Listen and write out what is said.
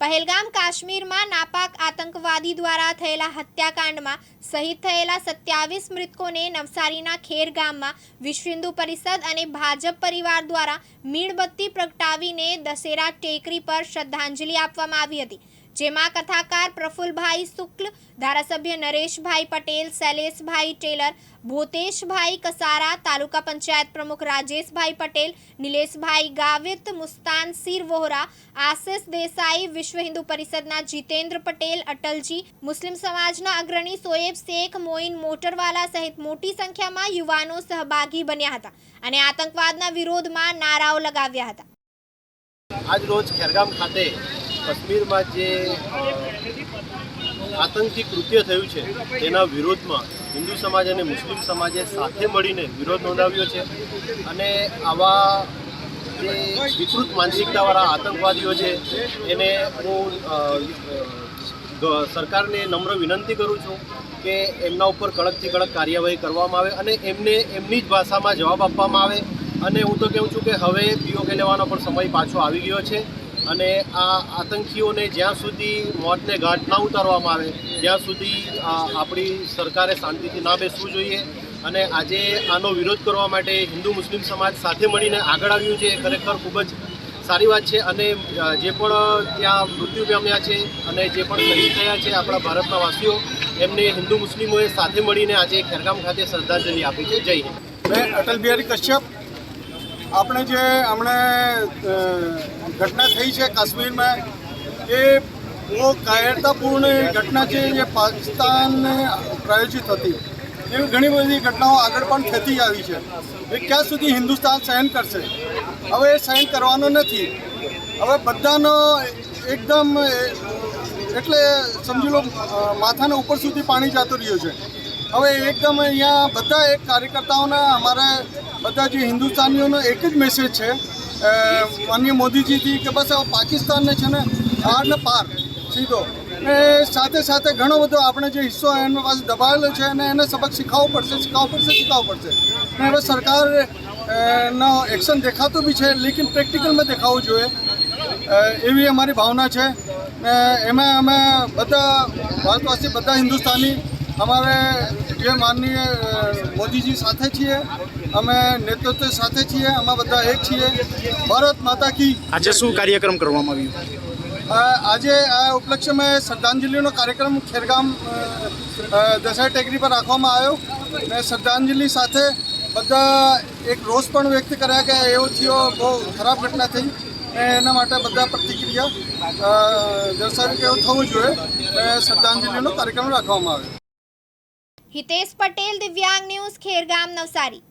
પહેલગામ કાશ્મીરમાં નાપાક આતંકવાદી દ્વારા થયેલા હત્યાકાંડમાં શહીદ થયેલા સત્યાવીસ મૃતકોને નવસારીના ખેર ગામમાં વિશ્વ હિન્દુ પરિષદ અને ભાજપ પરિવાર દ્વારા મીણબત્તી પ્રગટાવીને દશેરા ટેકરી પર શ્રદ્ધાંજલિ આપવામાં આવી હતી. જેમાં કથાકાર પ્રફુલભાઈ શુક્લ, ધારાસભ્ય નરેશભાઈ પટેલ, શૈલેષભાઈ ટેલર, ભૂતેશભાઈ કસારા, તાલુકા પંચાયત પ્રમુખ રાજેશભાઈ પટેલ, નિલેશભાઈ ગાવિત, મુસ્તાન સિર વોહરા, આશિષ દેસાઈ, વિશ્વ હિન્દુ પરિષદના જીતેન્દ્ર પટેલ, અટલજી, મુસ્લિમ સમાજના અગ્રણી સોએબ શેખ, મોઇન મોટરવાલા સહિત મોટી સંખ્યામાં યુવાનો સહભાગી બન્યા હતા અને આતંકવાદના વિરોધમાં નારાઓ લગાવ્યા હતા. આજ રોજ ખેરગામ ખાતે કાશ્મીરમાં જે આતંકી કૃત્ય થયું છે, તેના વિરોધમાં હિન્દુ સમાજ અને મુસ્લિમ સમાજે સાથે મળીને વિરોધ નોંધાવ્યો છે. અને આવા જે વિકૃત માનસિકતાવાળા આતંકવાદીઓ છે, એને હું સરકારને નમ્ર વિનંતી કરું છું કે એમના ઉપર કડકથી કડક કાર્યવાહી કરવામાં આવે અને એમને એમની જ ભાષામાં જવાબ આપવામાં આવે. અને હું તો કહું છું કે હવે પીઓકે લેવાનો પણ સમય પાછો આવી ગયો છે. અને આ આતંકીઓને જ્યાં સુધી મોતને ઘાટ ના ઉતારવામાં આવે, ત્યાં સુધી આપણી સરકારે શાંતિથી ના બેસવું જોઈએ. અને આજે આનો વિરોધ કરવા માટે હિન્દુ મુસ્લિમ સમાજ સાથે મળીને આગળ આવ્યું છે, એ ખરેખર ખૂબ જ સારી વાત છે. અને જે પણ ત્યાં મૃત્યુ પામ્યા છે અને જે પણ શહીદ થયા છે આપણા ભારતના વાસીઓ, એમને હિન્દુ મુસ્લિમોએ સાથે મળીને આજે ખેરગામ ખાતે શ્રદ્ધાંજલિ આપી છે. જય હિન્દ. અટલ બિહારી કશ્યપ આપણે જે હમણે ઘટના થઈ છે કાશ્મીરમાં, એ બહુ કાયરતાપૂર્ણ ઘટના છે, જે પાકિસ્તાન પ્રાયોજિત હતી. એવી ઘણી બધી ઘટનાઓ આગળ પણ થતી આવી છે. એ ક્યાં સુધી હિન્દુસ્તાન સહન કરશે? હવે એ સહન કરવાનો નથી. હવે બધાનો એકદમ એટલે સમજી લો માથાના ઉપર સુધી પાણી જતું રહ્યું છે. હવે એકદમ અહીંયા બધા એક કાર્યકર્તાઓને અમારે બધા જે હિન્દુસ્તાનીઓનો એક જ મેસેજ છે અ, માનનીય મોદીજીથી કે બસ આ પાકિસ્તાનને છે ને આર ને પાર સીધો. ને સાથે સાથે ઘણો બધો આપણે જે હિસ્સો એનો પાસે દબાયેલો છે અને એને સબક શીખવવો પડશે શીખવવો પડશે શીખવવો પડશે. ને હવે સરકાર નો એક્શન દેખાતું બી છે લેકિન પ્રેક્ટિકલમાં દેખાવું જોઈએ. એવી અમારી ભાવના છે. ને એમાં અમે બધા ભારતવાસી બધા હિન્દુસ્તાની અમારે જે માનનીય મોદીજી સાથે છીએ અમે નેતૃત્વ સાથે છીએ અમે બધા એક છીએ. ભારત માતા કી આજે શું કાર્યક્રમ કરવામાં આવ્યું? આજે આ ઉપલક્ષ્યમાં શ્રદ્ધાંજલિનો કાર્યક્રમ ખેરગામ દશેરા ટેકરી પર રાખવામાં આવ્યો. ને શ્રદ્ધાંજલિ સાથે બધા એક રોષ પણ વ્યક્ત કર્યા કે એવો થયો બહુ ખરાબ ઘટના થઈ. એના માટે બધા પ્રતિક્રિયા દર્શાવી કે એવું થવું જોઈએ. શ્રદ્ધાંજલિનો કાર્યક્રમ રાખવામાં આવ્યો. હિતેશ પટેલ દિવ્યાંગ ન્યૂઝ ખેરગામ નવસારી.